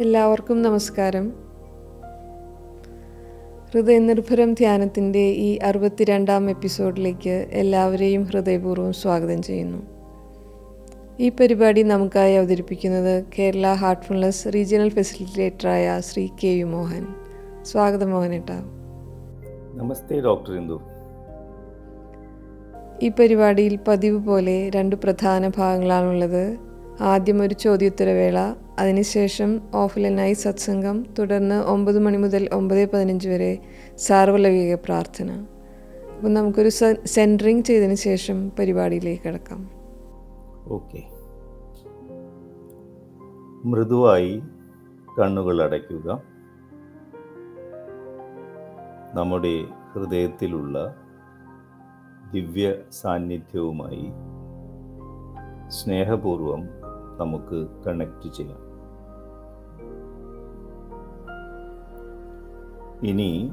എല്ലാവർക്കും നമസ്കാരം. ഹൃദയനിർഭരം ധ്യാനത്തിന്റെ ഈ അറുപത്തിരണ്ടാം എപ്പിസോഡിലേക്ക് എല്ലാവരെയും ഹൃദയപൂർവം സ്വാഗതം ചെയ്യുന്നു. ഈ പരിപാടി നമുക്കായി അവതരിപ്പിക്കുന്നത് കേരള ഹാർട്ട്ഫുൾനെസ് റീജിയണൽ ഫെസിലിറ്റേറ്ററായ ശ്രീ കെ യു മോഹൻ. സ്വാഗതം മോഹനേട്ടാ. നമസ്തേ ഡോക്ടർ ഇന്ദു. ഈ പരിപാടിയിൽ പതിവ് പോലെ രണ്ട് പ്രധാന ഭാഗങ്ങളാണുള്ളത്. ആദ്യം ഒരു ചോദ്യോത്തരവേള അതിനുശേഷം ഓഫ്ലൈനായി സത്സംഗം തുടർന്ന് ഒമ്പത് മണി മുതൽ ഒമ്പത് പതിനഞ്ച് വരെ സാർവലൗകിക പ്രാർത്ഥന. അപ്പം നമുക്കൊരു സെന്ററിങ് ചെയ്തതിന് ശേഷം പരിപാടിയിലേക്ക് കിടക്കാം. ഓക്കെ. മൃദുവായി കണ്ണുകൾ അടയ്ക്കുക. നമ്മുടെ ഹൃദയത്തിലുള്ള ദിവ്യ സാന്നിധ്യവുമായി സ്നേഹപൂർവം നമുക്ക് കണക്റ്റ് ചെയ്യാം. ഇനി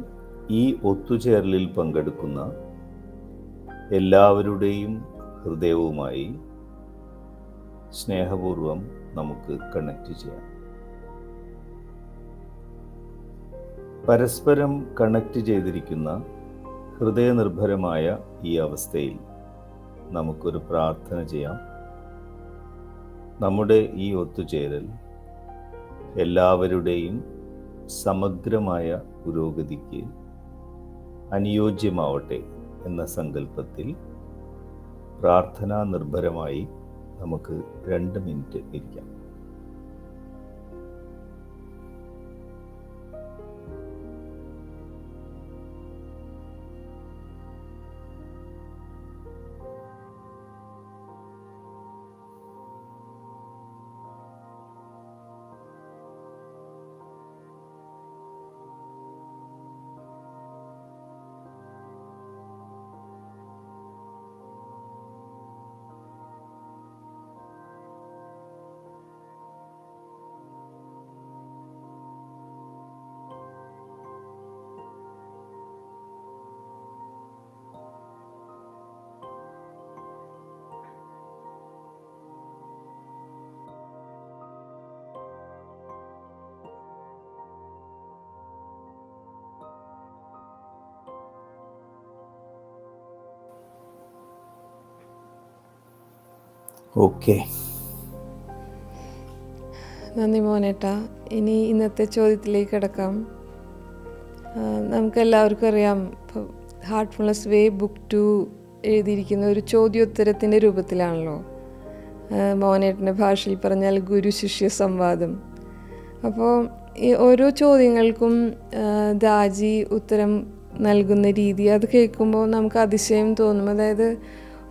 ഈ ഒത്തുചേരലിൽ പങ്കെടുക്കുന്ന എല്ലാവരുടെയും ഹൃദയവുമായി സ്നേഹപൂർവം നമുക്ക് കണക്റ്റ് ചെയ്യാം. പരസ്പരം കണക്റ്റ് ചെയ്തിരിക്കുന്ന ഹൃദയനിർഭരമായ ഈ അവസ്ഥയിൽ നമുക്കൊരു പ്രാർത്ഥന ചെയ്യാം. നമ്മുടെ ഈ ഒത്തുചേരൽ എല്ലാവരുടെയും സമഗ്രമായ പുരോഗതിക്ക് അനുയോജ്യമാവട്ടെ എന്ന സങ്കല്പത്തിൽ പ്രാർത്ഥനാ നിർഭരമായി നമുക്ക് രണ്ട് മിനിറ്റ് ഇരിക്കാം. ഓക്കെ നന്ദി മോനേട്ടാ. ഇനി ഇന്നത്തെ ചോദ്യത്തിലേക്ക് കിടക്കാം. നമുക്കെല്ലാവർക്കും അറിയാം ഹാർട്ട്ഫുൾനെസ് വേ ബുക്ക് ടു എഴുതിയിരിക്കുന്ന ഒരു ചോദ്യോത്തരത്തിന്റെ രൂപത്തിലാണല്ലോ. മോനേട്ടന്റെ ഭാഷയിൽ പറഞ്ഞാൽ ഗുരു ശിഷ്യ സംവാദം. അപ്പോൾ ഈ ഓരോ ചോദ്യങ്ങൾക്കും ദാജി ഉത്തരം നൽകുന്ന രീതി അത് കേൾക്കുമ്പോൾ നമുക്ക് അതിശയം തോന്നും. അതായത്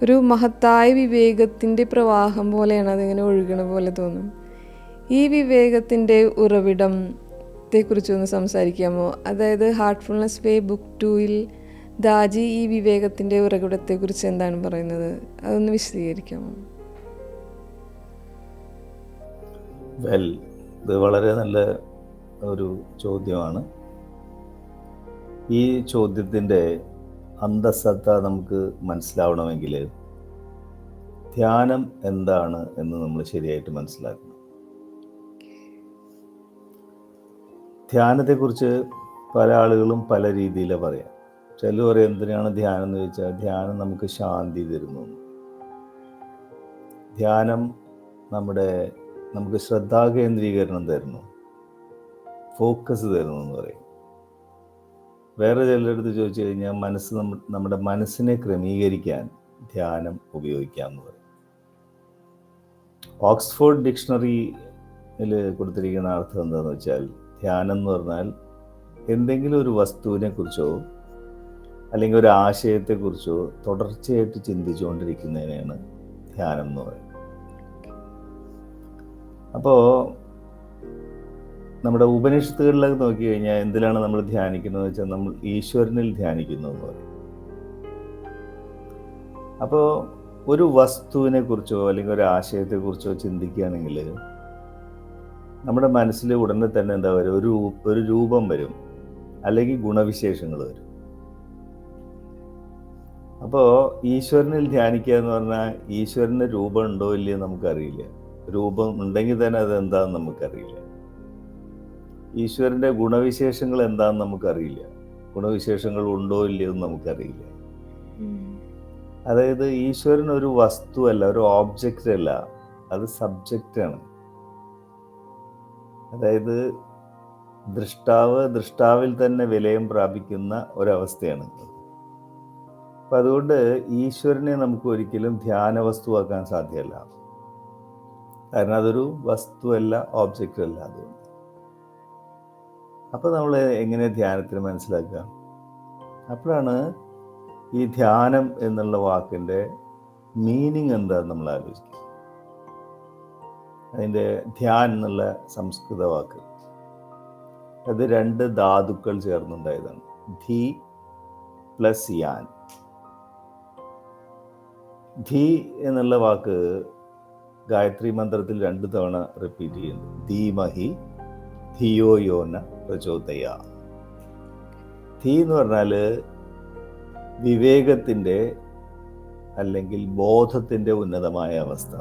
ഒരു മഹത്തായ വിവേകത്തിന്റെ പ്രവാഹം പോലെയാണ് അതിങ്ങനെ ഒഴുകണ പോലെ തോന്നും. ഈ വിവേകത്തിന്റെ ഉറവിടം ത്തെക്കുറിച്ചൊന്ന് സംസാരിക്കാമോ? അതായത് ഹാർട്ട്ഫുൾനെസ് വേ ബുക്ക് ടൂയിൽ ദാജി ഈ വിവേകത്തിന്റെ ഉറവിടത്തെക്കുറിച്ച് എന്താണ് പറയുന്നത്? അതൊന്ന് വിശദീകരിക്കാമോ? വെൽ ഇത് വളരെ നല്ല ഒരു ചോദ്യമാണ്. ഈ ചോദ്യത്തിന്റെ അന്തസത്ത നമുക്ക് മനസ്സിലാവണമെങ്കിൽ ധ്യാനം എന്താണ് എന്ന് നമ്മൾ ശരിയായിട്ട് മനസ്സിലാക്കണം. ധ്യാനത്തെക്കുറിച്ച് പല ആളുകളും പല രീതിയിലാണ് പറയാം. ചിലർ പറയും എന്തിനാണ് ധ്യാനം എന്ന് ചോദിച്ചാൽ ധ്യാനം നമുക്ക് ശാന്തി തരുന്നു. ധ്യാനം നമ്മുടെ നമുക്ക് ശ്രദ്ധാകേന്ദ്രീകരണം തരുന്നു. ഫോക്കസ് തരുന്നു എന്ന് പറയും. വേറെ ചിലരടുത്ത് ചോദിച്ചു കഴിഞ്ഞാൽ മനസ്സ് നമ്മ- നമ്മുടെ മനസ്സിനെ ക്രമീകരിക്കാൻ ധ്യാനം ഉപയോഗിക്കാം എന്ന് പറയും. ഓക്സ്ഫോർഡ് ഡിക്ഷണറിയിൽ കൊടുത്തിരിക്കുന്ന അർത്ഥം എന്താണെന്ന് വെച്ചാൽ ധ്യാനം എന്ന് പറഞ്ഞാൽ എന്തെങ്കിലും ഒരു വസ്തുവിനെ കുറിച്ചോ അല്ലെങ്കിൽ ഒരു ആശയത്തെക്കുറിച്ചോ തുടർച്ചയായിട്ട് ചിന്തിച്ചുകൊണ്ടിരിക്കുന്നതിനെയാണ് ധ്യാനം എന്ന് പറയുന്നത്. അപ്പോൾ നമ്മുടെ ഉപനിഷത്തുകളിലൊക്കെ നോക്കി കഴിഞ്ഞാൽ എന്തിലാണ് നമ്മൾ ധ്യാനിക്കുന്നത് വെച്ചാൽ നമ്മൾ ഈശ്വരനിൽ ധ്യാനിക്കുന്നു എന്ന് പറയും. അപ്പോൾ ഒരു വസ്തുവിനെ കുറിച്ചോ അല്ലെങ്കിൽ ഒരു ആശയത്തെക്കുറിച്ചോ ചിന്തിക്കുകയാണെങ്കിൽ നമ്മുടെ മനസ്സിൽ ഉടനെ തന്നെ എന്താ വരും? ഒരു ഒരു രൂപം വരും. അല്ലെങ്കിൽ ഗുണവിശേഷങ്ങൾ വരും. അപ്പോൾ ഈശ്വരനിൽ ധ്യാനിക്കുക എന്ന് പറഞ്ഞാൽ ഈശ്വരന്റെ രൂപം ഉണ്ടോ ഇല്ലയോ നമുക്കറിയില്ല. രൂപം ഉണ്ടെങ്കിൽ തന്നെ അത് എന്താണെന്ന് നമുക്കറിയില്ല. ഈശ്വരന്റെ ഗുണവിശേഷങ്ങൾ എന്താണെന്ന് നമുക്കറിയില്ല. ഗുണവിശേഷങ്ങൾ ഉണ്ടോ ഇല്ലയോ എന്ന് നമുക്കറിയില്ല. അതായത് ഈശ്വരൻ ഒരു വസ്തുവല്ല ഒരു ഓബ്ജക്റ്റ് അല്ല. അത് സബ്ജക്റ്റാണ് അതായത് ദൃഷ്ടാവ് ദൃഷ്ടാവിൽ തന്നെ വിലയം പ്രാപിക്കുന്ന ഒരവസ്ഥയാണ്. അപ്പം അതുകൊണ്ട് ഈശ്വരനെ നമുക്ക് ഒരിക്കലും ധ്യാന വസ്തുവാക്കാൻ സാധ്യമല്ല. കാരണം അതൊരു വസ്തുവല്ല ഓബ്ജക്റ്റ് അല്ല അതുകൊണ്ട്. അപ്പോൾ നമ്മൾ എങ്ങനെ ധ്യാനത്തിന് മനസ്സിലാക്കുക? അപ്പോഴാണ് ഈ ധ്യാനം എന്നുള്ള വാക്കിന്റെ മീനിങ് എന്താ നമ്മൾ ആലോചിക്കുക. അതിന്റെ ധ്യാൻ എന്നുള്ള സംസ്കൃത വാക്ക്. അത് രണ്ട് ധാതുക്കൾ ചേർന്നുണ്ടായതാണ്. ധി പ്ലസ് യാൻ. ധി എന്നുള്ള വാക്ക് ഗായത്രി മന്ത്രത്തിൽ രണ്ട് തവണ റിപ്പീറ്റ് ചെയ്യുന്നു. ധീമഹി ധിയോ യോന പ്രചോദയ. തീ എന്ന് പറഞ്ഞാൽ വിവേകത്തിന്റെ അല്ലെങ്കിൽ ബോധത്തിന്റെ ഉന്നതമായ അവസ്ഥ.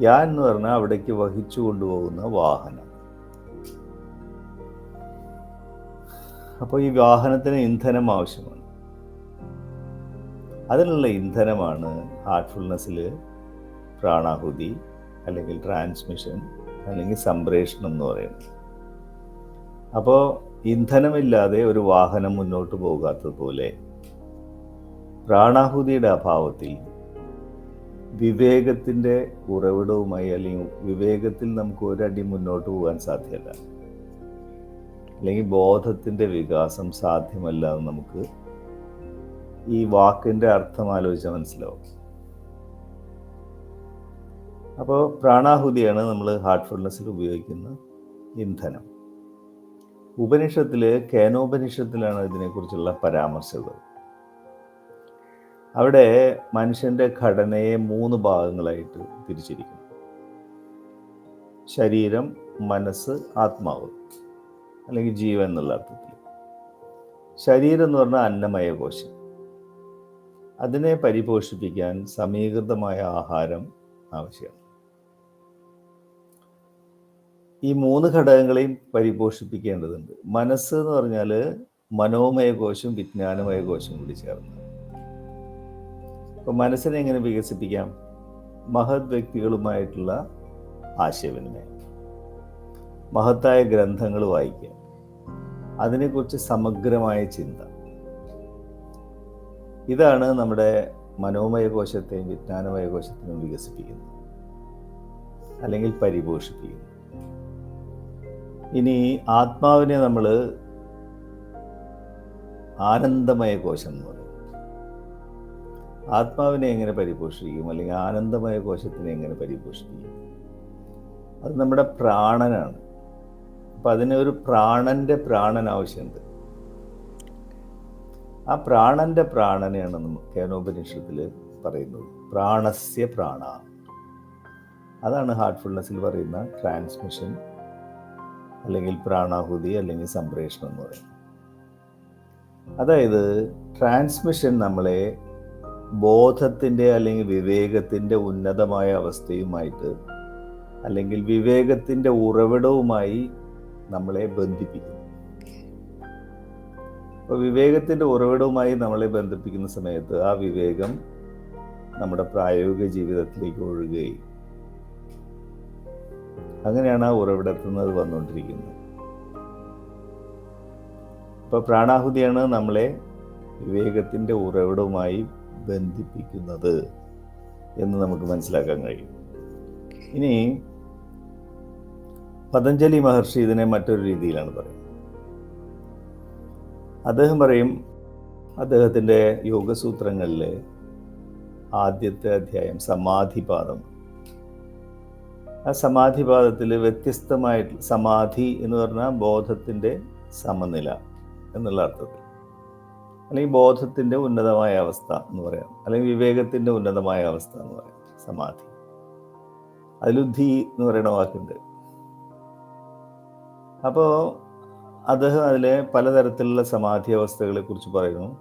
യാൻ എന്ന് പറഞ്ഞാൽ അവിടേക്ക് വഹിച്ചു കൊണ്ടുപോകുന്ന വാഹനം. അപ്പോൾ ഈ വാഹനത്തിന് ഇന്ധനം ആവശ്യമാണ്. അതിനുള്ള ഇന്ധനമാണ് ഹാർട്ട്ഫുൾനെസ്സിൽ പ്രാണാഹുതി അല്ലെങ്കിൽ ട്രാൻസ്മിഷൻ അല്ലെങ്കിൽ സംപ്രേഷണം എന്ന് പറയുന്നത്. അപ്പോൾ ഇന്ധനമില്ലാതെ ഒരു വാഹനം മുന്നോട്ട് പോകാത്തതുപോലെ പ്രാണാഹുതിയുടെ അഭാവത്തിൽ വിവേകത്തിന്റെ ഉറവിടവുമായി അല്ലെങ്കിൽ വിവേകത്തിൽ നമുക്ക് ഒരടി മുന്നോട്ട് പോകാൻ സാധ്യമല്ല അല്ലെങ്കിൽ ബോധത്തിന്റെ വികാസം സാധ്യമല്ല എന്ന് നമുക്ക് ഈ വാക്കിന്റെ അർത്ഥം ആലോചിച്ചാൽ മനസ്സിലാവും. അപ്പോൾ പ്രാണാഹുതിയാണ് നമ്മൾ ഹാർട്ട് ഫുൾനെസ്സിൽ ഉപയോഗിക്കുന്ന ഇന്ധനം. ഉപനിഷത്തിൽ കേനോപനിഷത്തിലാണ് ഇതിനെക്കുറിച്ചുള്ള പരാമർശമുള്ളത് അവിടെ മനുഷ്യന്റെ ഘടനയെ മൂന്ന് ഭാഗങ്ങളായിട്ട് തിരിച്ചിരിക്കുന്നു. ശരീരം മനസ്സ് ആത്മാവ് അല്ലെങ്കിൽ ജീവൻ എന്നുള്ള അർത്ഥത്തിൽ ശരീരം എന്ന് പറഞ്ഞാൽ അന്നമയ കോശം അതിനെ പരിപോഷിപ്പിക്കാൻ സമീകൃതമായ ആഹാരം ആവശ്യമാണ്. ഈ മൂന്ന് ഘടകങ്ങളെയും പരിപോഷിപ്പിക്കേണ്ടതുണ്ട്. മനസ്സ് എന്ന് പറഞ്ഞാൽ മനോമയ കോശം വിജ്ഞാനമയ കോശം കൂടി ചേർന്ന്. അപ്പം മനസ്സിനെ എങ്ങനെ വികസിപ്പിക്കാം? മഹത് വ്യക്തികളുമായിട്ടുള്ള ആശയവിനിമയം. മഹത്തായ ഗ്രന്ഥങ്ങൾ വായിക്കുക. അതിനെക്കുറിച്ച് സമഗ്രമായ ചിന്ത. ഇതാണ് നമ്മുടെ മനോമയ കോശത്തെയും വിജ്ഞാനമയ കോശത്തെയും വികസിപ്പിക്കുന്നത്. അല്ലെങ്കിൽ പരിപോഷിപ്പിക്കുന്നത്. ഇനി ആത്മാവിനെ നമ്മൾ ആനന്ദമയ കോശം എന്ന് പറയും. ആത്മാവിനെ എങ്ങനെ പരിപോഷിപ്പിക്കും? അല്ലെങ്കിൽ ആനന്ദമയ കോശത്തിനെ എങ്ങനെ പരിപോഷിപ്പിക്കും? അത് നമ്മുടെ പ്രാണനാണ്. അപ്പം അതിന് ഒരു പ്രാണന്റെ പ്രാണൻ ആവശ്യമുണ്ട്. ആ പ്രാണന്റെ പ്രാണനെയാണ് നമ്മൾ കേനോപനിഷത്തിൽ പറയുന്നത്. പ്രാണസ്യ പ്രാണ. അതാണ് ഹാർട്ട്ഫുൾനെസ്സിൽ പറയുന്ന ട്രാൻസ്മിഷൻ അല്ലെങ്കിൽ പ്രാണാഹുതി അല്ലെങ്കിൽ സംപ്രേഷണം എന്ന് പറയുന്നത്. അതായത് ട്രാൻസ്മിഷൻ നമ്മളെ ബോധത്തിന്റെ അല്ലെങ്കിൽ വിവേകത്തിന്റെ ഉന്നതമായ അവസ്ഥയുമായിട്ട് അല്ലെങ്കിൽ വിവേകത്തിന്റെ ഉറവിടവുമായി നമ്മളെ ബന്ധിപ്പിക്കുന്നു. അപ്പോൾ വിവേകത്തിന്റെ ഉറവിടവുമായി നമ്മളെ ബന്ധിപ്പിക്കുന്ന സമയത്ത് ആ വിവേകം നമ്മുടെ പ്രായോഗിക ജീവിതത്തിലേക്ക് ഒഴുകുകയും അങ്ങനെയാണ് ആ ഉറവിടത്തിൽ നിന്ന് അത് വന്നുകൊണ്ടിരിക്കുന്നത്. ഇപ്പോൾ പ്രാണാഹുതിയാണ് നമ്മളെ വിവേകത്തിന്റെ ഉറവിടവുമായി ബന്ധിപ്പിക്കുന്നത് എന്ന് നമുക്ക് മനസ്സിലാക്കാൻ കഴിയും. ഇനി പതഞ്ജലി മഹർഷി ഇതിനെ മറ്റൊരു രീതിയിലാണ് പറയുന്നത്. അദ്ദേഹം പറയും അദ്ദേഹത്തിന്റെ യോഗസൂത്രങ്ങളിലെ ആദ്യത്തെ അധ്യായം സമാധിപാദം ആ സമാധിപാദത്തിൽ വ്യത്യസ്തമായിട്ട് സമാധി എന്ന് പറഞ്ഞാൽ ബോധത്തിന്റെ സമനില എന്നുള്ള അർത്ഥത്തിൽ. അല്ലെങ്കിൽ ബോധത്തിന്റെ ഉന്നതമായ അവസ്ഥ എന്ന് പറയാം. അല്ലെങ്കിൽ വിവേകത്തിന്റെ ഉന്നതമായ അവസ്ഥ എന്ന് പറയാം. സമാധി. അതിലുദ്ധി എന്ന് പറയുന്ന വാക്കുണ്ട്. അപ്പോൾ അദ്ദേഹം അതിലെ പലതരത്തിലുള്ള സമാധി അവസ്ഥകളെ കുറിച്ച് പറയുന്നു.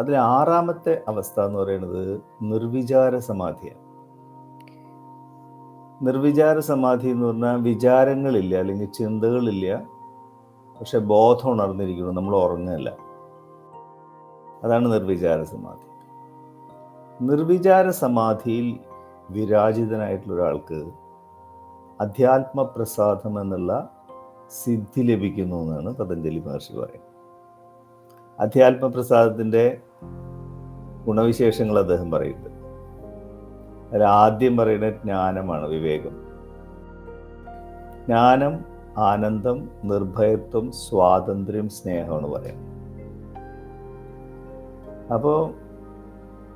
അതിലെ ആറാമത്തെ അവസ്ഥ എന്ന് പറയുന്നത് നിർവിചാര സമാധിയാണ്. നിർവിചാര സമാധി എന്ന് പറഞ്ഞാൽ വിചാരങ്ങളില്ല അല്ലെങ്കിൽ ചിന്തകളില്ല. പക്ഷെ ബോധം ഉണർന്നിരിക്കുന്നു നമ്മൾ ഉറങ്ങുകയല്ല. അതാണ് നിർവിചാര സമാധി നിർവിചാര സമാധിയിൽ വിരാജിതനായിട്ടുള്ള ഒരാൾക്ക് അധ്യാത്മപ്രസാദം എന്നുള്ള സിദ്ധി ലഭിക്കുന്നു എന്നാണ് പതഞ്ജലി മഹർഷി പറയുന്നത്. അധ്യാത്മപ്രസാദത്തിന്റെ ഗുണവിശേഷങ്ങൾ അദ്ദേഹം പറയുന്നത്. ആദ്യം പറയുന്നത് ജ്ഞാനമാണ് വിവേകം. ജ്ഞാനം ആനന്ദം നിർഭയത്വം സ്വാതന്ത്ര്യം സ്നേഹമാണ് പറയാം. അപ്പോൾ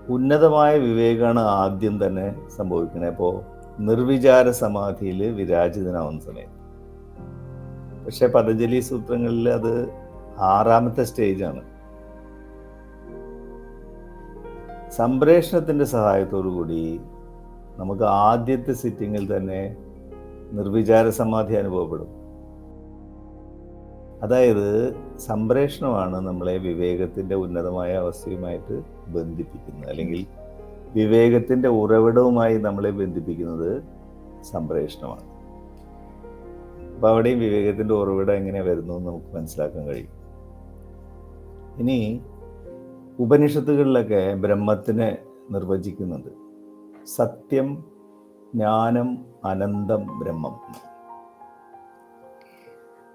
ഉന്നതമായ വിവേകമാണ് ആദ്യം തന്നെ സംഭവിക്കുന്നത് അപ്പോൾ നിർവിചാര സമാധിയിൽ വിരാജിതനാവുന്ന സമയത്ത്. പക്ഷെ പതഞ്ജലി സൂത്രങ്ങളിൽ അത് ആറാമത്തെ സ്റ്റേജാണ് സംപ്രേഷണത്തിന്റെ സഹായത്തോടു കൂടി നമുക്ക് ആദ്യത്തെ സിറ്റിങ്ങിൽ തന്നെ നിർവിചാര സമാധി അനുഭവപ്പെടും. അതായത് സംപ്രേഷണമാണ് നമ്മളെ വിവേകത്തിന്റെ ഉന്നതമായ അവസ്ഥയുമായിട്ട് ബന്ധിപ്പിക്കുന്നത്. അല്ലെങ്കിൽ വിവേകത്തിന്റെ ഉറവിടവുമായി നമ്മളെ ബന്ധിപ്പിക്കുന്നത് സംപ്രേഷണമാണ്. അപ്പോൾ അവിടെയും വിവേകത്തിന്റെ ഉറവിടം എങ്ങനെ വരുന്നു എന്ന് നമുക്ക് മനസ്സിലാക്കാൻ കഴിയും. ഇനി ഉപനിഷത്തുകളിലൊക്കെ ബ്രഹ്മത്തിനെ നിർവചിക്കുന്നുണ്ട്. സത്യം ജ്ഞാനം അനന്തം ബ്രഹ്മം.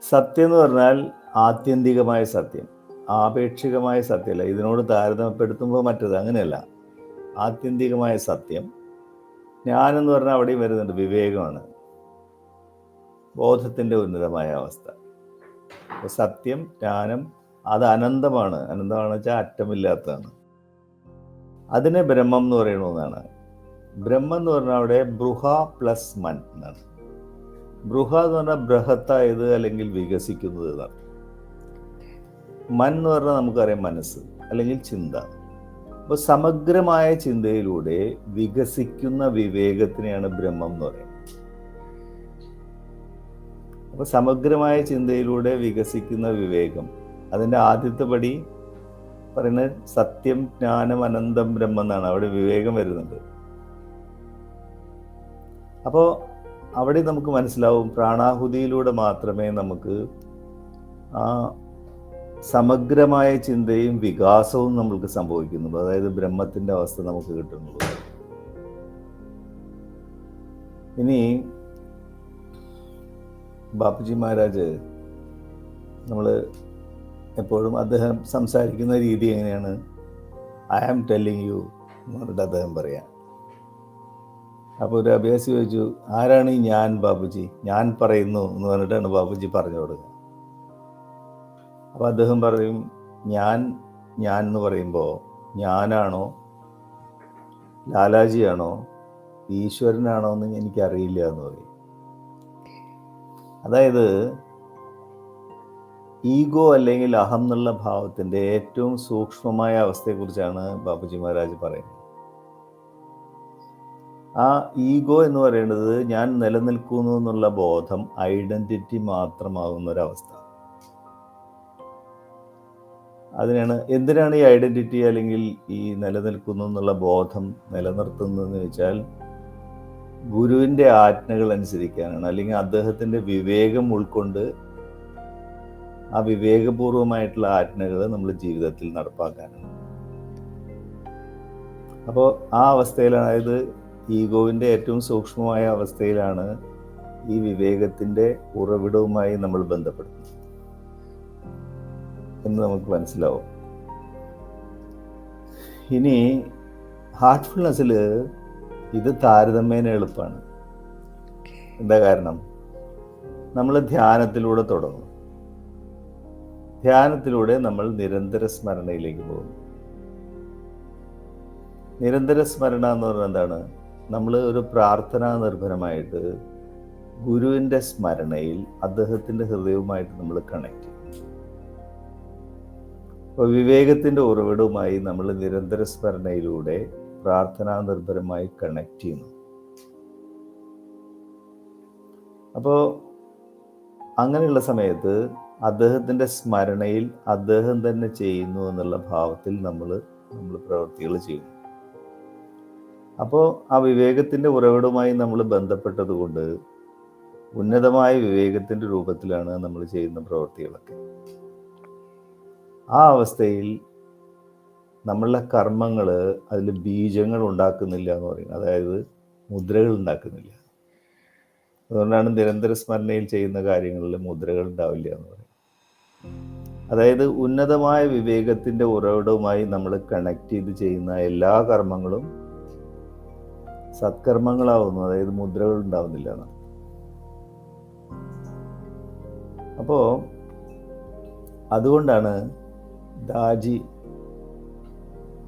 സത്യം എന്ന് പറഞ്ഞാൽ ആത്യന്തികമായ സത്യം. ആപേക്ഷികമായ സത്യമല്ല. ഇതിനോട് താരതമ്യപ്പെടുത്തുമ്പോൾ മറ്റത് അങ്ങനെയല്ല. ആത്യന്തികമായ സത്യം ജ്ഞാനെന്ന് പറഞ്ഞാൽ അവിടെയും വരുന്നുണ്ട്. വിവേകമാണ്. ബോധത്തിന്റെ ഉന്നതമായ അവസ്ഥ. സത്യം ജ്ഞാനം അത് അനന്തമാണ്. അനന്തമാണെന്ന് വെച്ചാൽ അറ്റമില്ലാത്തതാണ്. അതിനെ ബ്രഹ്മം എന്ന് പറയണമെന്നാണ് ബ്രഹ്മം എന്ന് പറഞ്ഞാൽ അവിടെ ബൃഹ പ്ലസ് മൻ എന്നാണ്. ബൃഹ എന്ന് പറഞ്ഞാൽ ബൃഹത്തായത് അല്ലെങ്കിൽ വികസിക്കുന്നത് എന്നാണ്. മൻ എന്ന് പറഞ്ഞാൽ നമുക്കറിയാം മനസ്സ് അല്ലെങ്കിൽ ചിന്ത. അപ്പോൾ സമഗ്രമായ ചിന്തയിലൂടെ വികസിക്കുന്ന വിവേകത്തിനെയാണ് ബ്രഹ്മം എന്ന് പറയുന്നത്. അപ്പോൾ സമഗ്രമായ ചിന്തയിലൂടെ വികസിക്കുന്ന വിവേകം. അതിന്റെ ആദ്യത്തെ പടി പറയുന്നത് സത്യം ജ്ഞാനം അനന്തം ബ്രഹ്മം എന്നാണ്. അവിടെ വിവേകം വരുന്നുണ്ട്. അപ്പോൾ അവിടെ നമുക്ക് മനസ്സിലാവും പ്രാണാഹുതിയിലൂടെ മാത്രമേ നമുക്ക് ആ സമഗ്രമായ ചിന്തയും വികാസവും നമ്മൾക്ക് സംഭവിക്കുന്നുള്ളൂ. അതായത് ബ്രഹ്മത്തിന്റെ അവസ്ഥ നമുക്ക് കിട്ടുന്നുള്ളൂ. ഇനി ബാപ്പുജി മഹാരാജ് നമ്മൾ എപ്പോഴും അദ്ദേഹം സംസാരിക്കുന്ന രീതി എങ്ങനെയാണ്? ഐ ആം ടെല്ലിങ് യു എന്ന് പറഞ്ഞിട്ട് അദ്ദേഹം പറയാം. അപ്പോൾ ഒരു അഭ്യാസി ചോദിച്ചു ആരാണ് ഈ ഞാൻ ബാബുജി ഞാൻ പറയുന്നു എന്ന് പറഞ്ഞിട്ടാണ് ബാബുജി പറഞ്ഞു കൊടുക്കുക. അപ്പോൾ അദ്ദേഹം പറയും ഞാൻ ഞാൻ എന്ന് പറയുമ്പോൾ ഞാനാണോ? ലാലാജിയാണോ? ഈശ്വരനാണോ എന്ന് എനിക്കറിയില്ല എന്ന് പറയും. അതായത് ഈഗോ അല്ലെങ്കിൽ അഹം എന്നുള്ള ഭാവത്തിന്റെ ഏറ്റവും സൂക്ഷ്മമായ അവസ്ഥയെക്കുറിച്ചാണ് ബാബുജി മഹാരാജ് പറയുന്നത്. ആ ഈഗോ എന്ന് പറയുന്നത് ഞാൻ നിലനിൽക്കുന്നു എന്നുള്ള ബോധം ഐഡന്റിറ്റി മാത്രമാകുന്ന ഒരവസ്ഥ അതിനാണ് എന്തിനാണ് ഈ ഐഡന്റിറ്റി അല്ലെങ്കിൽ ഈ നിലനിൽക്കുന്നു എന്നുള്ള ബോധം നിലനിർത്തുന്നതെന്ന് വെച്ചാൽ ഗുരുവിന്റെ ആജ്ഞകൾ അനുസരിക്കാനാണ്. അല്ലെങ്കിൽ അദ്ദേഹത്തിന്റെ വിവേകം ഉൾക്കൊണ്ട് ആ വിവേകപൂർവമായിട്ടുള്ള ആജ്ഞകൾ നമ്മൾ ജീവിതത്തിൽ നടപ്പാക്കാനാണ്. അപ്പോൾ ആ അവസ്ഥയിലാണ് അതായത് ഈഗോവിന്റെ ഏറ്റവും സൂക്ഷ്മമായ അവസ്ഥയിലാണ് ഈ വിവേകത്തിന്റെ ഉറവിടവുമായി നമ്മൾ ബന്ധപ്പെടുന്നത് എന്ന് നമുക്ക് മനസ്സിലാവും. ഇനി ഹാർട്ട്ഫുൾനെസ്സിൽ ഇത് താരതമ്യേന എളുപ്പമാണ് എന്താ കാരണം? നമ്മൾ ധ്യാനത്തിലൂടെ തുടങ്ങും. ധ്യാനത്തിലൂടെ നമ്മൾ നിരന്തര സ്മരണയിലേക്ക് പോകും നിരന്തര സ്മരണ എന്ന് പറഞ്ഞാൽ എന്താണ്? നമ്മൾ ഒരു പ്രാർത്ഥനാ നിർഭരമായിട്ട് ഗുരുവിന്റെ സ്മരണയിൽ അദ്ദേഹത്തിന്റെ ഹൃദയവുമായിട്ട് നമ്മൾ കണക്ട് ചെയ്യും. അപ്പോൾ വിവേകത്തിന്റെ ഉറവിടവുമായി നമ്മൾ നിരന്തര സ്മരണയിലൂടെ പ്രാർത്ഥനാ നിർഭരമായി കണക്ട് ചെയ്യുന്നു. അപ്പോൾ അങ്ങനെയുള്ള സമയത്ത് അദ്ദേഹത്തിന്റെ സ്മരണയിൽ അദ്ദേഹം തന്നെ ചെയ്യുന്നു എന്നുള്ള ഭാവത്തിൽ നമ്മൾ നമ്മൾ പ്രവൃത്തികൾ ചെയ്യുന്നു. അപ്പോൾ ആ വിവേകത്തിന്റെ ഉറവിടമായി നമ്മൾ ബന്ധപ്പെട്ടത് കൊണ്ട് ഉന്നതമായ വിവേകത്തിന്റെ രൂപത്തിലാണ് നമ്മൾ ചെയ്യുന്ന പ്രവൃത്തികളൊക്കെ. ആ അവസ്ഥയിൽ നമ്മളുടെ കർമ്മങ്ങൾ അതിൽ ബീജങ്ങൾ ഉണ്ടാക്കുന്നില്ല എന്ന് പറയുന്നത് അതായത് മുദ്രകൾ ഉണ്ടാക്കുന്നില്ല. അതുകൊണ്ടാണ് നിരന്തര സ്മരണയിൽ ചെയ്യുന്ന കാര്യങ്ങളിൽ മുദ്രകൾ ഉണ്ടാവില്ല എന്ന് പറയും. അതായത് ഉന്നതമായ വിവേകത്തിന്റെ ഉറവിടവുമായി നമ്മൾ കണക്ട് ചെയ്ത് ചെയ്യുന്ന എല്ലാ കർമ്മങ്ങളും സത്കർമ്മങ്ങളാവുന്നു. അതായത് മുദ്രകൾ ഉണ്ടാവുന്നില്ല എന്ന് അപ്പോൾ അതുകൊണ്ടാണ് ദാജി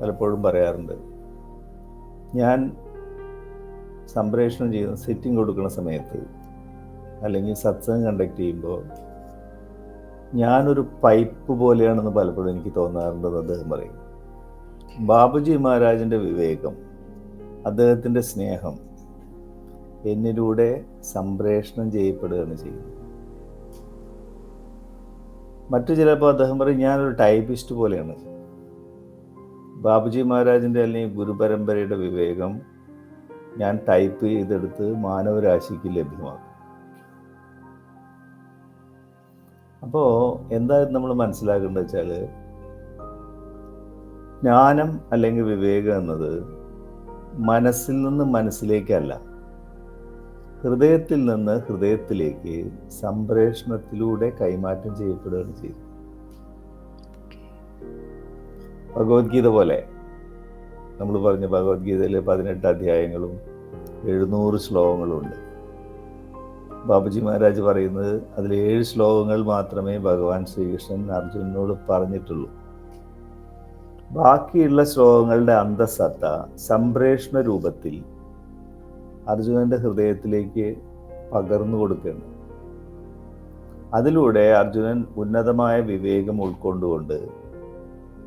പലപ്പോഴും പറയാറുണ്ട് ഞാൻ സംപ്രേഷണം ചെയ്യുന്ന സെറ്റിംഗ് കൊടുക്കുന്ന സമയത്ത് അല്ലെങ്കിൽ സത്സംഗം കണ്ടക്ട് ചെയ്യുമ്പോൾ ഞാനൊരു പൈപ്പ് പോലെയാണെന്ന് പലപ്പോഴും എനിക്ക് തോന്നാറുണ്ടെന്ന് അദ്ദേഹം പറയും. ബാബുജി മഹാരാജിന്റെ വിവേകം അദ്ദേഹത്തിന്റെ സ്നേഹം എന്നിലൂടെ സംപ്രേഷണം ചെയ്യപ്പെടുകയാണ് ചെയ്യുന്നത്. മറ്റു ചിലപ്പോൾ അദ്ദേഹം പറയും ഞാനൊരു ടൈപ്പിസ്റ്റ് പോലെയാണ്. ബാബുജി മഹാരാജിന്റെ അല്ലെങ്കിൽ ഗുരുപരമ്പരയുടെ വിവേകം ഞാൻ ടൈപ്പ് ചെയ്തെടുത്ത് മാനവരാശിക്ക് ലഭ്യമാക്കും. അപ്പോൾ എന്തായാലും നമ്മൾ മനസ്സിലാക്കേണ്ടത് വെച്ചാൽ ജ്ഞാനം അല്ലെങ്കിൽ വിവേകം എന്നത് മനസ്സിൽ നിന്ന് മനസ്സിലേക്കല്ല. ഹൃദയത്തിൽ നിന്ന് ഹൃദയത്തിലേക്ക് സംപ്രേഷണത്തിലൂടെ കൈമാറ്റം ചെയ്യപ്പെടുകയാണ് ചെയ്യുന്നത് ഭഗവത്ഗീത പോലെ നമ്മൾ പറഞ്ഞ ഭഗവത്ഗീതയിൽ പതിനെട്ട് അധ്യായങ്ങളും എഴുന്നൂറ് ശ്ലോകങ്ങളും ഉണ്ട്. ബാബുജി മഹാരാജ് പറയുന്നത് അതിൽ ഏഴ് ശ്ലോകങ്ങൾ മാത്രമേ ഭഗവാൻ ശ്രീകൃഷ്ണൻ അർജുനനോട് പറഞ്ഞിട്ടുള്ളൂ. ബാക്കിയുള്ള ശ്ലോകങ്ങളുടെ അന്തസത്ത സംപ്രേഷണ രൂപത്തിൽ അർജുനന്റെ ഹൃദയത്തിലേക്ക് പകർന്നു കൊടുക്കുകയാണ് അതിലൂടെ അർജുനൻ ഉന്നതമായ വിവേകം ഉൾക്കൊണ്ടുകൊണ്ട്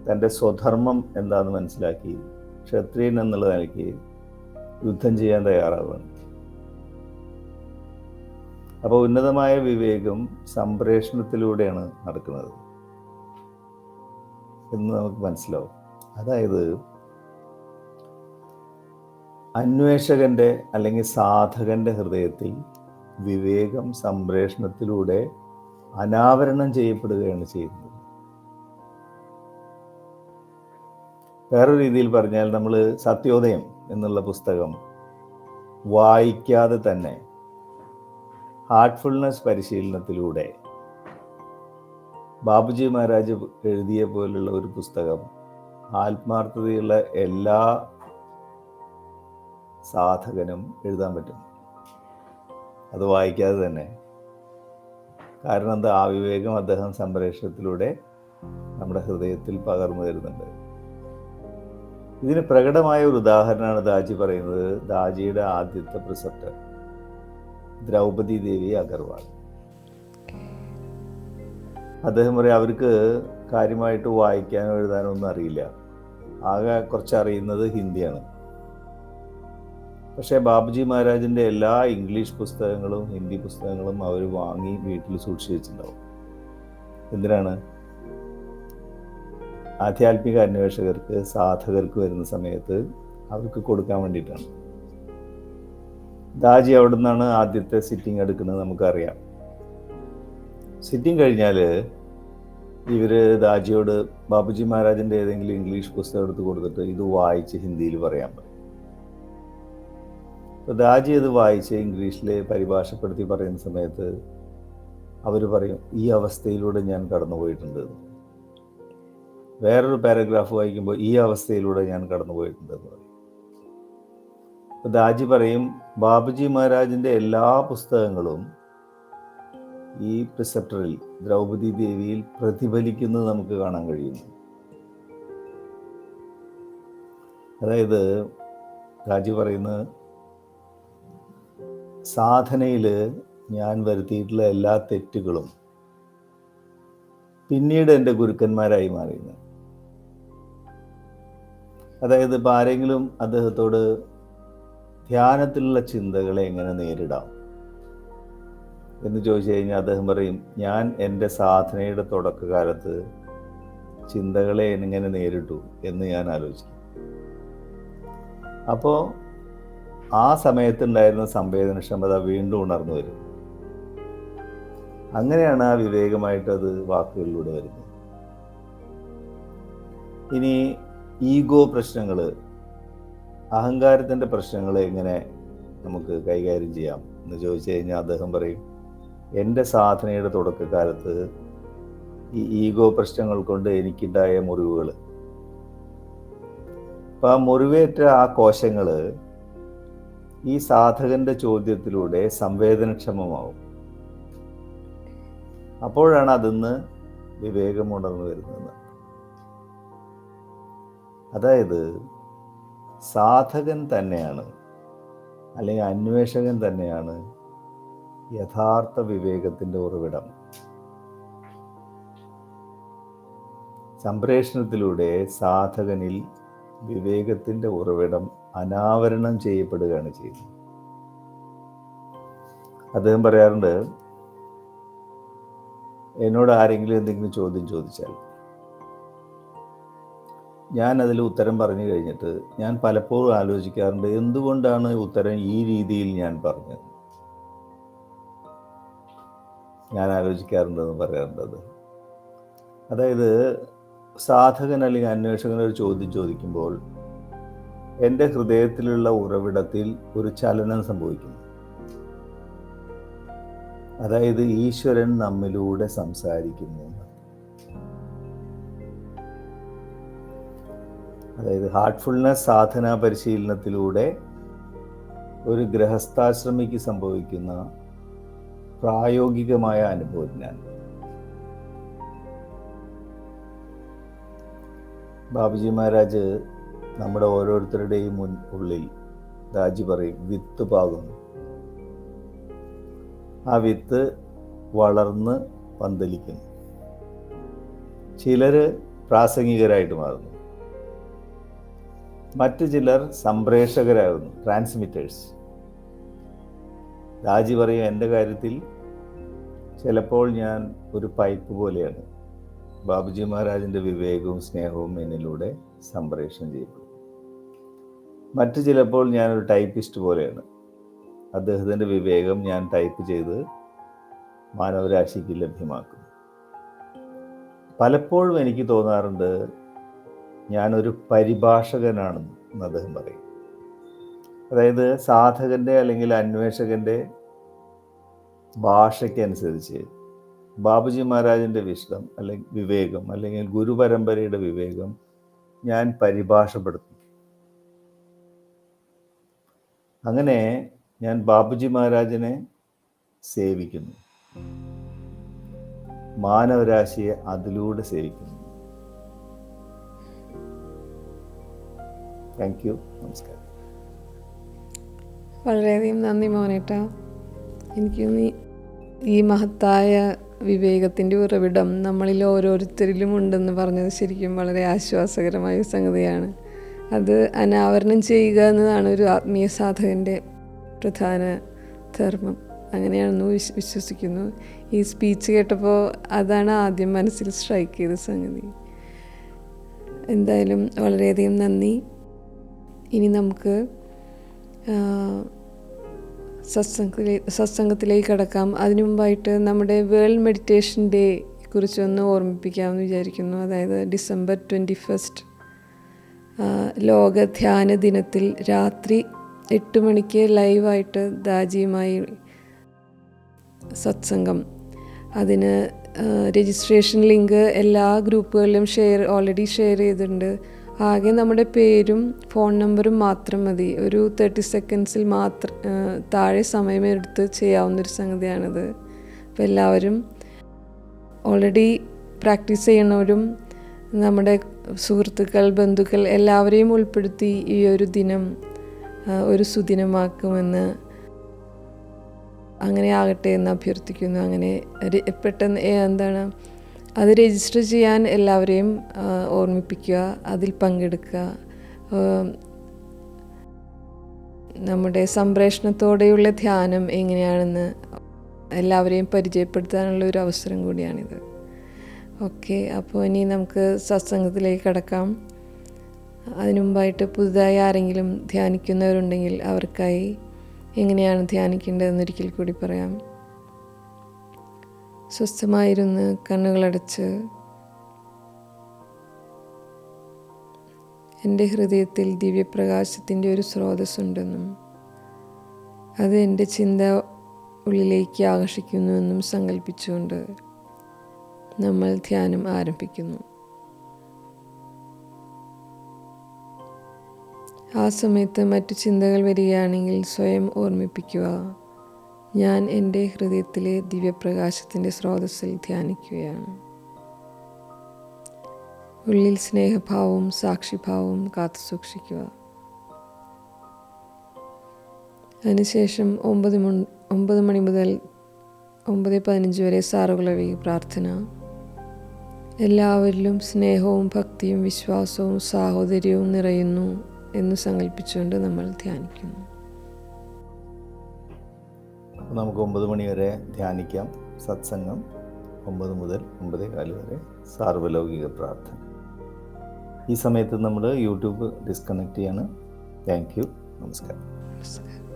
തന്റെ സ്വധർമ്മം എന്താണെന്ന് മനസ്സിലാക്കി ക്ഷത്രിയൻ എന്നുള്ള നിലയ്ക്ക് യുദ്ധം ചെയ്യാൻ തയ്യാറാവുകയാണ്. അപ്പോൾ ഉന്നതമായ വിവേകം സംപ്രേഷണത്തിലൂടെയാണ് നടക്കുന്നത്. എന്ന് നമുക്ക് മനസ്സിലാവും. അതായത് അന്വേഷകന്റെ അല്ലെങ്കിൽ സാധകന്റെ ഹൃദയത്തിൽ വിവേകം സംപ്രേഷണത്തിലൂടെ അനാവരണം ചെയ്യപ്പെടുകയാണ് ചെയ്യുന്നത്. വേറെ രീതിയിൽ പറഞ്ഞാൽ നമ്മൾ സത്യോദയം എന്നുള്ള പുസ്തകം വായിക്കാതെ തന്നെ ഹാർട്ട്ഫുൾനെസ് പരിശീലനത്തിലൂടെ ബാബുജി മഹാരാജ് എഴുതിയ പോലുള്ള ഒരു പുസ്തകം ആത്മാർത്ഥതയുള്ള എല്ലാ സാധകനും എഴുതാൻ പറ്റും. അത് വായിക്കാതെ തന്നെ. കാരണം എന്താ? ആ വിവേകം അദ്ദേഹം സംപ്രേഷണത്തിലൂടെ നമ്മുടെ ഹൃദയത്തിൽ പകർന്നു തരുന്നുണ്ട്. ഇതിന് പ്രകടമായ ഒരു ഉദാഹരണമാണ് ദാജി പറയുന്നത്. ദാജിയുടെ ആദ്യത്തെ പ്രിസപ്റ്റർ ദ്രൗപദി ദേവി അഗർവാൾ. അദ്ദേഹം പറയും അവർക്ക് കാര്യമായിട്ട് വായിക്കാനോ എഴുതാനോ ഒന്നും അറിയില്ല. ആകെ കുറച്ച് അറിയുന്നത് ഹിന്ദിയാണ്. പക്ഷേ ബാബുജി മഹാരാജിന്റെ എല്ലാ ഇംഗ്ലീഷ് പുസ്തകങ്ങളും ഹിന്ദി പുസ്തകങ്ങളും അവർ വാങ്ങി വീട്ടിൽ സൂക്ഷിച്ചു വെച്ചിട്ടുണ്ടാവും. എന്തിനാണ്? ആധ്യാത്മിക അന്വേഷകർക്ക് സാധകർക്ക് വരുന്ന സമയത്ത് അവർക്ക് കൊടുക്കാൻ വേണ്ടിയിട്ടാണ്. ദാജി അവിടെ നിന്നാണ് ആദ്യത്തെ സിറ്റിംഗ് എടുക്കുന്നത് നമുക്കറിയാം. സിറ്റിംഗ് കഴിഞ്ഞാൽ ഇവർ ദാജിയോട് ബാബുജി മഹാരാജന്റെ ഏതെങ്കിലും ഇംഗ്ലീഷ് പുസ്തകം എടുത്ത് കൊടുത്തിട്ട് ഇത് വായിച്ച് ഹിന്ദിയിൽ പറയാൻ പറയും അപ്പോൾ ദാജി അത് വായിച്ച് ഇംഗ്ലീഷിൽ പരിഭാഷപ്പെടുത്തി പറയുന്ന സമയത്ത് അവർ പറയും ഈ അവസ്ഥയിലൂടെ ഞാൻ കടന്നുപോയിട്ടുണ്ട്. വേറൊരു പാരഗ്രാഫ് വായിക്കുമ്പോൾ ഈ അവസ്ഥയിലൂടെ ഞാൻ കടന്നുപോയിട്ടുണ്ട് എന്ന് പറയും അപ്പോൾ ദാജി പറയും ബാബുജി മഹാരാജിന്റെ എല്ലാ പുസ്തകങ്ങളും ഈ പ്രിസെപ്റ്ററിൽ ദ്രൗപദി ദേവിയിൽ പ്രതിഫലിക്കുന്നത് നമുക്ക് കാണാൻ കഴിയുന്നു. അതായത് രാജി പറയുന്നത് സാധനയിൽ ഞാൻ വരുത്തിയിട്ടുള്ള എല്ലാ തെറ്റുകളും പിന്നീട് എന്റെ ഗുരുക്കന്മാരായി മാറിയുന്നു. അതായത് ഇപ്പം ആരെങ്കിലും അദ്ദേഹത്തോട് ധ്യാനത്തിലുള്ള ചിന്തകളെ എങ്ങനെ നേരിടാം? എന്ന് ചോദിച്ചു കഴിഞ്ഞാൽ അദ്ദേഹം പറയും ഞാൻ എന്റെ സാധനയുടെ തുടക്കകാലത്ത് ചിന്തകളെ എങ്ങനെ നേരിട്ടു എന്ന് ഞാൻ ആലോചിക്കും. അപ്പോൾ ആ സമയത്തുണ്ടായിരുന്ന സംവേദനക്ഷമത വീണ്ടും ഉണർന്നു വരും. അങ്ങനെയാണ് ആ വിവേകമായിട്ട് അത് വാക്കുകളിലൂടെ വരുന്നത്. ഇനി ഈഗോ പ്രശ്നങ്ങൾ അഹങ്കാരത്തിന്റെ പ്രശ്നങ്ങൾ എങ്ങനെ നമുക്ക് കൈകാര്യം ചെയ്യാം എന്ന് ചോദിച്ചു കഴിഞ്ഞാൽ അദ്ദേഹം പറയും എന്റെ സാധനയുടെ തുടക്കകാലത്ത് ഈ ഈഗോ പ്രശ്നങ്ങൾ കൊണ്ട് എനിക്കുണ്ടായ മുറിവുകൾ. അപ്പം ആ മുറിവേറ്റ ആ കോശങ്ങൾ ഈ സാധകന്റെ ചോദ്യത്തിലൂടെ സംവേദനക്ഷമമാവും. അപ്പോഴാണ് അതിന്ന് വിവേകമുണർന്നു വരുന്നത്. അതായത് സാധകൻ തന്നെയാണ് അല്ലെങ്കിൽ അന്വേഷകൻ തന്നെയാണ് യഥാർത്ഥ വിവേകത്തിന്റെ ഉറവിടം. സംപ്രേഷണത്തിലൂടെ സാധകനിൽ വിവേകത്തിന്റെ ഉറവിടം അനാവരണം ചെയ്യപ്പെടുകയാണ് ചെയ്യുന്നത്. അദ്ദേഹം പറയാറുണ്ട് എന്നോട് ആരെങ്കിലും എന്തെങ്കിലും ചോദ്യം ചോദിച്ചാൽ ഞാൻ അതിൽ ഉത്തരം പറഞ്ഞു കഴിഞ്ഞിട്ട് ഞാൻ പലപ്പോഴും ആലോചിക്കാറുണ്ട് എന്തുകൊണ്ടാണ് ഉത്തരം ഈ രീതിയിൽ ഞാൻ പറഞ്ഞത്? ഞാൻ ആലോചിക്കാറുണ്ടെന്ന് പറയാറുണ്ടത് അത്. അതായത് സാധകൻ അല്ലെങ്കിൽ അന്വേഷകൻ ഒരു ചോദ്യം ചോദിക്കുമ്പോൾ എന്റെ ഹൃദയത്തിലുള്ള ഉറവിടത്തിൽ ഒരു ചലനം സംഭവിക്കുന്നു. അതായത് ഈശ്വരൻ നമ്മിലൂടെ സംസാരിക്കുന്നു. അതായത് ഹാർട്ട്ഫുൾനെസ് സാധന പരിശീലനത്തിലൂടെ ഒരു ഗൃഹസ്ഥാശ്രമിക്ക് സംഭവിക്കുന്ന പ്രായോഗികമായ അനുഭവജ്ഞാനം ബാബുജി മഹാരാജ് നമ്മുടെ ഓരോരുത്തരുടെയും മുൻ ഉള്ളിൽ രാജി പറയും വിത്ത് പാകുന്നു. ആ വിത്ത് വളർന്ന് പന്തലിക്കുന്നു. ചിലർ പ്രാസംഗികരായിട്ട് മാറുന്നു. മറ്റു ചിലർ സംപ്രേഷകരാകുന്നു ട്രാൻസ്മിറ്റേഴ്സ് രാജി പറയും എന്റെ കാര്യത്തിൽ ചിലപ്പോൾ ഞാൻ ഒരു പൈപ്പ് പോലെയാണ്. ബാബുജി മഹാരാജിന്റെ വിവേകവും സ്നേഹവും എന്നിലൂടെ സംപ്രേഷണം ചെയ്യപ്പെടും. മറ്റു ചിലപ്പോൾ ഞാനൊരു ടൈപ്പിസ്റ്റ് പോലെയാണ്. അദ്ദേഹത്തിന്റെ വിവേകം ഞാൻ ടൈപ്പ് ചെയ്ത് മാനവരാശിക്ക് ലഭ്യമാക്കും പലപ്പോഴും എനിക്ക് തോന്നാറുണ്ട് ഞാനൊരു പരിഭാഷകനാണെന്ന് അദ്ദേഹം പറയും. അതായത് സാധകന്റെ അല്ലെങ്കിൽ അന്വേഷകന്റെ ഭാഷയ്ക്കനുസരിച്ച് ബാബുജി മഹാരാജിന്റെ വിശദം അല്ലെങ്കിൽ വിവേകം അല്ലെങ്കിൽ ഗുരുപരമ്പരയുടെ വിവേകം ഞാൻ പരിഭാഷപ്പെടുത്തും. അങ്ങനെ ഞാൻ ബാബുജി മഹാരാജിനെ സേവിക്കുന്നു. മാനവരാശിയെ അതിലൂടെ സേവിക്കുന്നു. താങ്ക് യു നമസ്കാരം. വളരെയധികം നന്ദി മോനേട്ട. എനിക്ക് ഈ മഹത്തായ വിവേകത്തിന്റെ ഉറവിടം നമ്മളിൽ ഓരോരുത്തരിലും ഉണ്ടെന്ന് പറഞ്ഞത് ശരിക്കും വളരെ ആശ്വാസകരമായ സംഗതിയാണ്. അത് അനാവരണം ചെയ്യുക എന്നതാണ് ഒരു ആത്മീയ സാധകന്റെ പ്രധാന ധർമ്മം. അങ്ങനെയാണെന്ന് വിശ്വ വിശ്വസിക്കുന്നു. ഈ സ്പീച്ച് കേട്ടപ്പോൾ അതാണ് ആദ്യം മനസ്സിൽ സ്ട്രൈക്ക് ചെയ്ത സംഗതി. എന്തായാലും വളരെയധികം നന്ദി. ഇനി നമുക്ക് സത്സംഗത്തിലേ സത്സംഗത്തിലേക്ക് കടക്കാം. അതിനു മുമ്പായിട്ട് നമ്മുടെ വേൾഡ് മെഡിറ്റേഷൻ ഡേ കുറിച്ചൊന്ന് ഓർമ്മിപ്പിക്കാമെന്ന് വിചാരിക്കുന്നു. അതായത് ഡിസംബർ ട്വന്റി ഫസ്റ്റ് ലോക ധ്യാന ദിനത്തിൽ രാത്രി എട്ട് മണിക്ക് ലൈവായിട്ട് ദാജിയുമായി സത്സംഗം. അതിന് രജിസ്ട്രേഷൻ ലിങ്ക് എല്ലാ ഗ്രൂപ്പുകളിലും ഷെയർ ഓൾറെഡി ഷെയർ ചെയ്തിട്ടുണ്ട്. ആകെ നമ്മുടെ പേരും ഫോൺ നമ്പറും മാത്രം മതി. ഒരു തേർട്ടി സെക്കൻഡ്സിൽ മാത്രം താഴെ സമയമെടുത്ത് ചെയ്യാവുന്നൊരു സംഗതിയാണിത്. അപ്പോൾ എല്ലാവരും ഓൾറെഡി പ്രാക്ടീസ് ചെയ്യുന്നവരും നമ്മുടെ സുഹൃത്തുക്കൾ ബന്ധുക്കൾ എല്ലാവരെയും ഉൾപ്പെടുത്തി ഈ ഒരു ദിനം ഒരു സുദിനമാക്കുമെന്ന് അങ്ങനെ ആകട്ടെ എന്ന് അഭ്യർത്ഥിക്കുന്നു. അങ്ങനെ പെട്ടെന്ന് എന്താണ് അത് രജിസ്റ്റർ ചെയ്യാൻ എല്ലാവരെയും ഓർമ്മിപ്പിക്കുക അതിൽ പങ്കെടുക്കുക. നമ്മുടെ സംപ്രേഷണത്തോടെയുള്ള ധ്യാനം എങ്ങനെയാണെന്ന് എല്ലാവരെയും പരിചയപ്പെടുത്താനുള്ള ഒരു അവസരം കൂടിയാണിത്. ഓക്കെ അപ്പോൾ ഇനി നമുക്ക് സത്സംഗത്തിലേക്ക് കടക്കാം. അതിനു മുമ്പായിട്ട് പുതുതായി ആരെങ്കിലും ധ്യാനിക്കുന്നവരുണ്ടെങ്കിൽ അവർക്കായി എങ്ങനെയാണ് ധ്യാനിക്കേണ്ടതെന്നൊരിക്കൽ കൂടി പറയാം. സ്വസ്ഥമായിരുന്ന് കണ്ണുകളടച്ച് എന്റെ ഹൃദയത്തിൽ ദിവ്യപ്രകാശത്തിന്റെ ഒരു സ്രോതസ്സുണ്ടെന്നും അത് എന്റെ ചിന്ത ഉള്ളിലേക്ക് ആകർഷിക്കുന്നുവെന്നും സങ്കല്പിച്ചുകൊണ്ട് നമ്മൾ ധ്യാനം ആരംഭിക്കുന്നു. ആ സമയത്ത് മറ്റു ചിന്തകൾ വരികയാണെങ്കിൽ സ്വയം ഓർമ്മിപ്പിക്കുക. ഞാൻ എന്റെ ഹൃദയത്തിലെ ദിവ്യപ്രകാശത്തിന്റെ സ്രോതസ്സിൽ ധ്യാനിക്കുകയാണ്. ഉള്ളിൽ സ്നേഹഭാവവും സാക്ഷിഭാവവും കാത്തു സൂക്ഷിക്കുക. അതിനുശേഷം ഒമ്പത് മുൻ ഒമ്പത് മണി മുതൽ ഒമ്പത് പതിനഞ്ച് വരെ സാറുകളവി പ്രാർത്ഥന. എല്ലാവരിലും സ്നേഹവും ഭക്തിയും വിശ്വാസവും സാഹോദര്യവും നിറയുന്നു എന്ന് സങ്കല്പിച്ചുകൊണ്ട് നമ്മൾ ധ്യാനിക്കുന്നു. നമുക്ക് ഒമ്പത് മണി വരെ ധ്യാനിക്കാം. സത്സംഗം ഒമ്പത് മുതൽ ഒമ്പതേ കാൽ വരെ സാർവലൗകിക പ്രാർത്ഥന. ഈ സമയത്ത് നമ്മൾ യൂട്യൂബ് ഡിസ്കണക്ട് ചെയ്യാണ്. Thank you. നമസ്കാരം. നമസ്കാരം.